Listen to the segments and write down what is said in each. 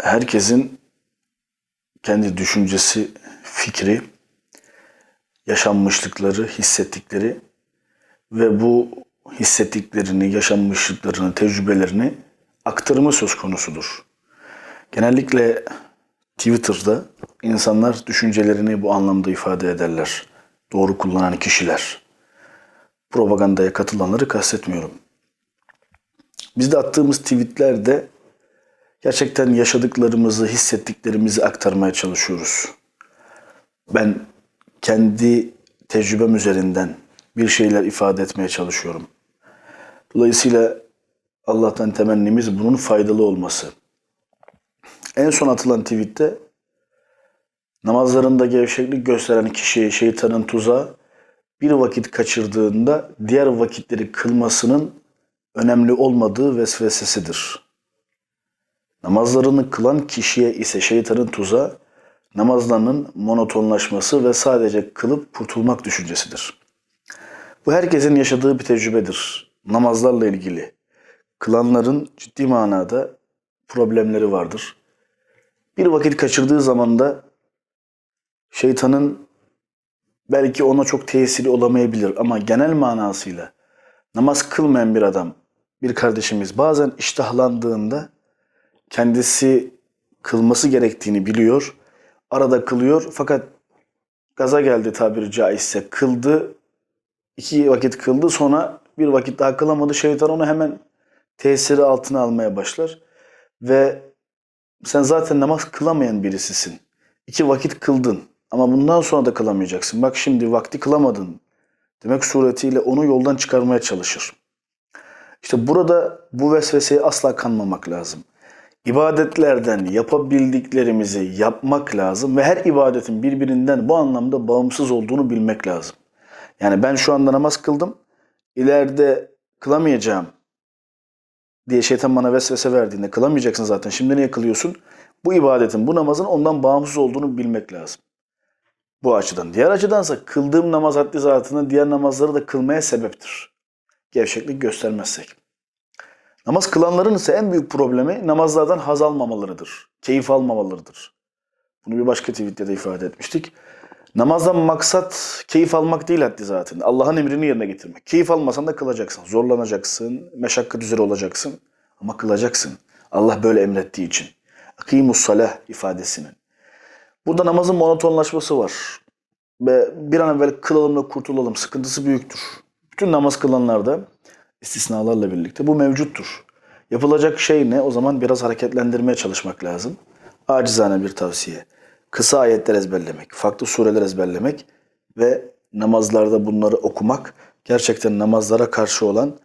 herkesin kendi düşüncesi, fikri, yaşanmışlıkları, hissettikleri ve bu hissettiklerini, yaşanmışlıklarını, tecrübelerini aktarımı söz konusudur. Genellikle Twitter'da insanlar düşüncelerini bu anlamda ifade ederler. Doğru kullanan kişiler. Propagandaya katılanları kastetmiyorum. Biz de attığımız tweetlerde gerçekten yaşadıklarımızı, hissettiklerimizi aktarmaya çalışıyoruz. Ben kendi tecrübem üzerinden bir şeyler ifade etmeye çalışıyorum. Dolayısıyla Allah'tan temennimiz bunun faydalı olması. En son atılan tweette namazlarında gevşeklik gösteren kişiye şeytanın tuzağı bir vakit kaçırdığında diğer vakitleri kılmasının önemli olmadığı vesvesesidir. Namazlarını kılan kişiye ise şeytanın tuzağı namazlarının monotonlaşması ve sadece kılıp kurtulmak düşüncesidir. Bu herkesin yaşadığı bir tecrübedir. Namazlarla ilgili. Kılanların ciddi manada problemleri vardır. Bir vakit kaçırdığı zaman da şeytanın belki ona çok tesiri olamayabilir ama genel manasıyla namaz kılmayan bir adam, bir kardeşimiz bazen iştahlandığında kendisi kılması gerektiğini biliyor. Arada kılıyor fakat gaza geldi tabiri caizse kıldı. iki vakit kıldı sonra bir vakit daha kılamadı. Şeytan onu hemen tesiri altına almaya başlar. Ve sen zaten namaz kılamayan birisisin. İki vakit kıldın ama bundan sonra da kılamayacaksın. Bak şimdi vakti kılamadın demek suretiyle onu yoldan çıkarmaya çalışır. İşte burada bu vesveseye asla kanmamak lazım. İbadetlerden yapabildiklerimizi yapmak lazım ve her ibadetin birbirinden bu anlamda bağımsız olduğunu bilmek lazım. Yani ben şu anda namaz kıldım, ileride kılamayacağım diye şeytan bana vesvese verdiğinde kılamayacaksın zaten. Şimdi niye kılıyorsun? Bu ibadetin, bu namazın ondan bağımsız olduğunu bilmek lazım. Bu açıdan. Diğer açıdansa kıldığım namaz haddi zatına diğer namazları da kılmaya sebeptir. Gevşeklik göstermezsek. Namaz kılanların ise en büyük problemi namazlardan haz almamalarıdır. Keyif almamalarıdır. Bunu bir başka tweette de ifade etmiştik. Namazdan maksat keyif almak değil haddi zaten. Allah'ın emrini yerine getirmek. Keyif almasan da kılacaksın. Zorlanacaksın. Meşakkat üzere olacaksın. Ama kılacaksın. Allah böyle emrettiği için. Akimus salah ifadesinin. Burada namazın monotonlaşması var. Ve bir an evvel kılalım da kurtulalım. Sıkıntısı büyüktür. Bütün namaz kılanlarda istisnalarla birlikte bu mevcuttur. Yapılacak şey ne? O zaman biraz hareketlendirmeye çalışmak lazım. Acizane bir tavsiye. Kısa ayetler ezberlemek, farklı sureler ezberlemek ve namazlarda bunları okumak gerçekten namazlara karşı olan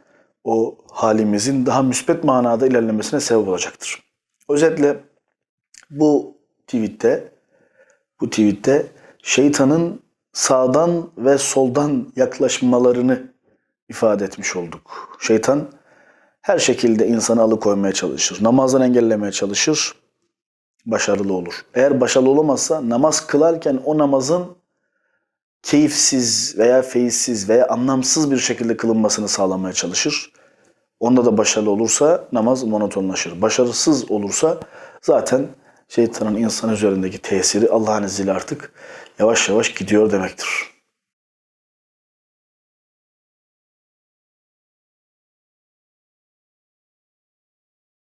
o halimizin daha müspet manada ilerlemesine sebep olacaktır. Özetle bu tweette bu tweette şeytanın sağdan ve soldan yaklaşmalarını ifade etmiş olduk. Şeytan her şekilde insanı alıkoymaya çalışır. Namazdan engellemeye çalışır. Başarılı olur. Eğer başarılı olamazsa namaz kılarken o namazın keyifsiz veya feyizsiz veya anlamsız bir şekilde kılınmasını sağlamaya çalışır. Onda da başarılı olursa namaz monotonlaşır. Başarısız olursa zaten şeytanın insan üzerindeki tesiri Allah'ın izniyle artık yavaş yavaş gidiyor demektir.